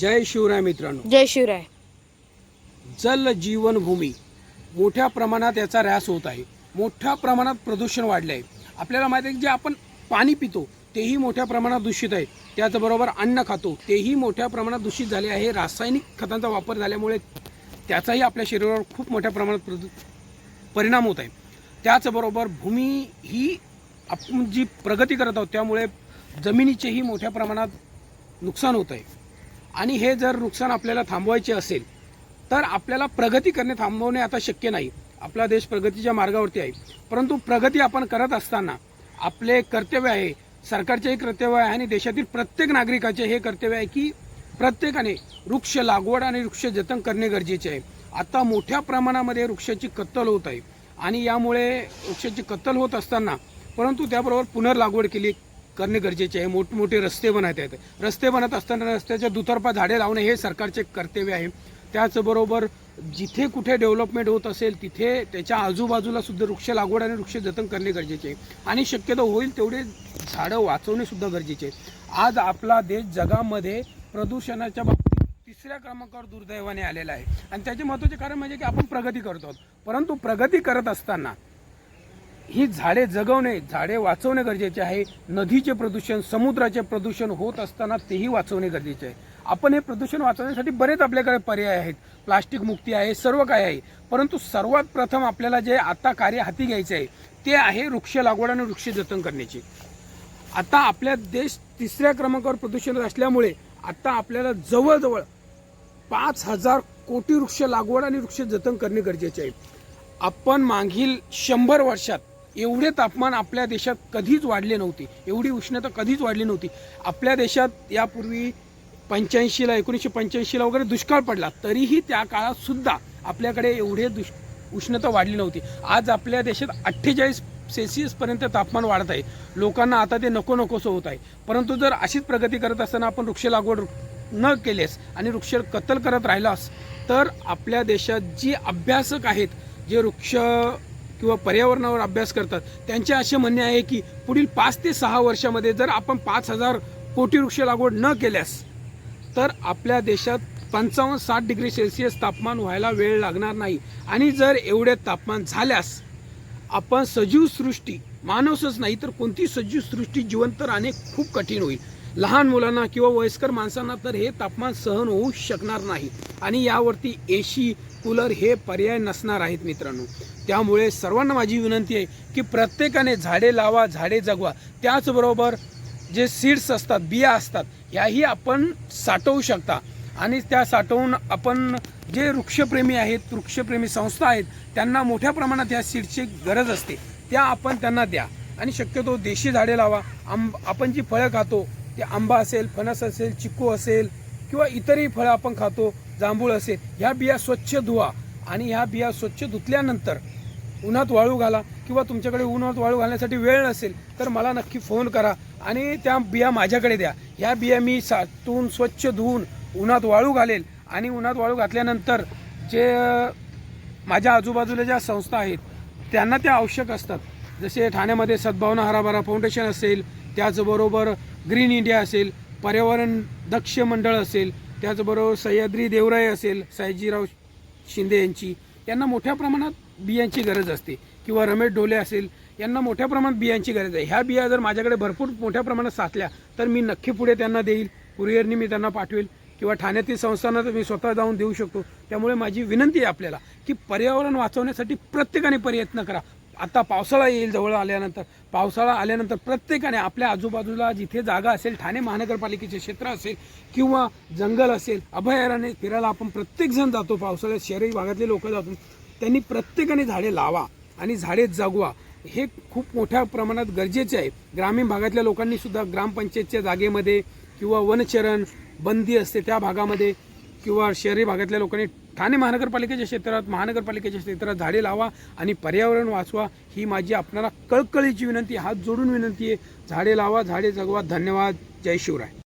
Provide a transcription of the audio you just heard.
जय शिवराय मित्रांनो. जय शिवराय. जल जीवनभूमी. मोठ्या प्रमाणात याचा ऱ्हास होत आहे. मोठ्या प्रमाणात प्रदूषण वाढले आहे आपल्याला माहिती आहे की जे आपण पाणी पितो तेही मोठ्या प्रमाणात दूषित आहे. त्याचबरोबर अन्न खातो तेही मोठ्या प्रमाणात दूषित झाले आहे. रासायनिक खतांचा वापर झाल्यामुळे त्याचाही आपल्या शरीरावर खूप मोठ्या प्रमाणात प्रदू परिणाम होत आहे. त्याचबरोबर भूमी ही आपण जी प्रगती करत आहोत त्यामुळे जमिनीचेही मोठ्या प्रमाणात नुकसान होत आहे. आणि हे जर नुकसान आपल्याला थांबवायचे असेल तर आपल्याला प्रगती करणे थांबवणे आता शक्य नाही. आपला देश प्रगतीच्या मार्गावरती आहे. परंतु प्रगती आपण करत असताना आपले कर्तव्य आहे सरकारचेही कर्तव्य आहे आणि देशातील प्रत्येक नागरिकाचे हे कर्तव्य आहे की प्रत्येकाने वृक्ष लागवड आणि वृक्ष जतन करणे गरजेचे आहे. आता मोठ्या प्रमाणामध्ये वृक्षाची कत्तल होत आहे आणि यामुळे वृक्षाची कत्तल होत असताना परंतु त्याबरोबर पुनर्लागवड केली. करणे गरजेचे आहे. मोठमोठे रस्ते बनत आहेत रस्ते बनत असताना रस्त्याच्या दुतर्फा झाडे लावणे हे सरकारचे कर्तव्य आहे. त्याचबरोबर जिथे कुठे डेव्हलपमेंट होत असेल तिथे त्याच्या आजूबाजूला सुद्धा वृक्ष लागवड आणि वृक्ष जतन करणे गरजेचे आहे. आणि शक्यतो होईल तेवढे झाडं वाचवणे सुद्धा गरजेचे आहे. आज आपला देश जगामध्ये प्रदूषणाच्या बाबतीत तिसऱ्या क्रमांकावर दुर्दैवाने आलेला आहे. आणि त्याचे महत्त्वाचे कारण म्हणजे की आपण प्रगती करतो आहोत. परंतु प्रगती करत असताना ही झाडे जगवणे झाडे वाचवणे गरजेचे आहे. नदीचे प्रदूषण समुद्राचे प्रदूषण होत असताना तेही वाचवणे गरजेचे आहे. आपण हे प्रदूषण वाचवण्यासाठी बरेच आपल्याकडे पर्याय आहेत. प्लास्टिक मुक्ती आहे सर्व काय आहे. परंतु सर्वात प्रथम आपल्याला जे आता कार्य हाती घ्यायचे आहे ते आहे वृक्ष लागवड आणि वृक्ष जतन करण्याचे. आता आपल्या देश तिसऱ्या क्रमांकावर प्रदूषण असल्यामुळे आता आपल्याला जवळजवळ पाच हजार कोटी वृक्ष लागवड आणि वृक्ष जतन करणे गरजेचे आहे. आपण मागील शंभर वर्षात एवढे तापमान आपल्या देशात कधीच वाढले नव्हते. एवढी उष्णता कधीच वाढली नव्हती. आपल्या देशात यापूर्वी पंच्याऐंशीला एकोणीसशे पंच्याऐंशीला वगैरे दुष्काळ पडला. तरीही त्या काळातसुद्धा आपल्याकडे एवढे दुष उष्णता वाढली नव्हती. आज आपल्या देशात अठ्ठेचाळीस सेल्सिअसपर्यंत तापमान वाढत आहे. लोकांना आता ते नको नकोसं होत आहे. परंतु जर अशीच प्रगती करत असताना आपण वृक्ष लागवड न केल्यास आणि वृक्ष कत्तल करत राहिलास तर आपल्या देशात जी अभ्यासक आहेत जे वृक्ष किंवा पर्यावरणावर अभ्यास करतात. त्यांचे असे म्हणणे आहे की पुढील पाच ते सहा वर्षामध्ये जर आपण पाच हजार कोटी वृक्ष लागवड न केल्यास तर आपल्या देशात पंचावन्न साठ डिग्री सेल्सिअस तापमान व्हायला वेळ लागणार नाही. आणि जर एवढे तापमान झाल्यास आपण सजीव सृष्टी मानवसच नाही तर कोणती सजीव सृष्टी जिवंत राहणे खूप कठीण होईल. लहान मुलांना किंवा वयस्कर माणसांना तर हे तापमान सहन होऊ शकणार नाही. आणि यावरती एसी कूलर हे पर्याय नसणार आहेत मित्रांनो. त्यामुळे सर्वांना माझी विनंती आहे की प्रत्येकाने झाडे लावा झाडे जगवा. त्याचबरोबर जे सीड्स असतात बिया असतात याही आपण साठवू शकता. आणि त्या साठवून आपण जे वृक्षप्रेमी आहेत वृक्षप्रेमी संस्था आहेत त्यांना मोठ्या प्रमाणात या सीडची गरज असते. त्या आपण त्यांना द्या. आणि शक्यतो देशी झाडे लावा. आंब आपण जी फळं खातो ते आंबा असेल फणस असेल चिक्कू असेल किंवा इतरही फळं आपण खातो जांभूळ असेल ह्या बिया स्वच्छ धुवा. आणि ह्या बिया स्वच्छ धुतल्यानंतर उन्हात वाळू घाला किंवा तुमच्याकडे उन्हात वाळू घालण्यासाठी वेळ नसेल तर मला नक्की फोन करा आणि त्या बिया माझ्याकडे द्या. ह्या बिया मी सातून स्वच्छ धुवून उन्हात वाळू घालेल आणि उन्हात वाळू घातल्यानंतर जे माझ्या आजूबाजूला ज्या संस्था आहेत त्यांना त्या आवश्यक असतात. जसे ठाण्यामध्ये सद्भावना हराभरा फाउंडेशन असेल त्याचबरोबर ग्रीन इंडिया असेल पर्यावरण दक्ष मंडळ असेल त्याचबरोबर सह्याद्री देवराय असेल सयाजीराव शिंदे यांची यांना मोठ्या प्रमाणात बियांची गरज असते किंवा रमेश डोले असेल यांना मोठ्या प्रमाणात बियांची गरज आहे. ह्या बिया जर माझ्याकडे भरपूर मोठ्या प्रमाणात साचल्या तर मी नक्की पुढे त्यांना देईल. कुरिअरनी मी त्यांना पाठवेल किंवा ठाण्यातील संस्थांना तर मी स्वतः जाऊन देऊ शकतो. त्यामुळे माझी विनंती आहे आपल्याला की पर्यावरण वाचवण्यासाठी प्रत्येकाने प्रयत्न करा. आता पावसाळा येईल जवळ आल्यानंतर. पावसाळा आल्यानंतर प्रत्येकाने आपल्या आजूबाजूला जिथे जागा असेल ठाणे महानगरपालिकेचे क्षेत्र असेल किंवा जंगल असेल अभयारण्य फिरायला आपण प्रत्येकजण जातो. पावसाळ्यात शहरी भागातले लोक जातो त्यांनी प्रत्येकाने झाडे लावा आणि झाडे जगवा. हे खूप मोठ्या प्रमाणात गरजेचे आहे. ग्रामीण भागातल्या लोकांनी सुद्धा ग्रामपंचायतच्या जागेमध्ये किंवा वनचरण बंदी असते त्या भागामध्ये किंवा शहरी भागातल्या लोकांनी ठाणे महानगरपालिकेच्या क्षेत्रात महानगरपालिकेच्या क्षेत्रात झाडे लावा आणि पर्यावरण वाचवा ही माझी आपणाला कळकळीची विनंती हात जोडून विनंती आहे. झाडे लावा झाडे जगवा. धन्यवाद. जय शिवराय.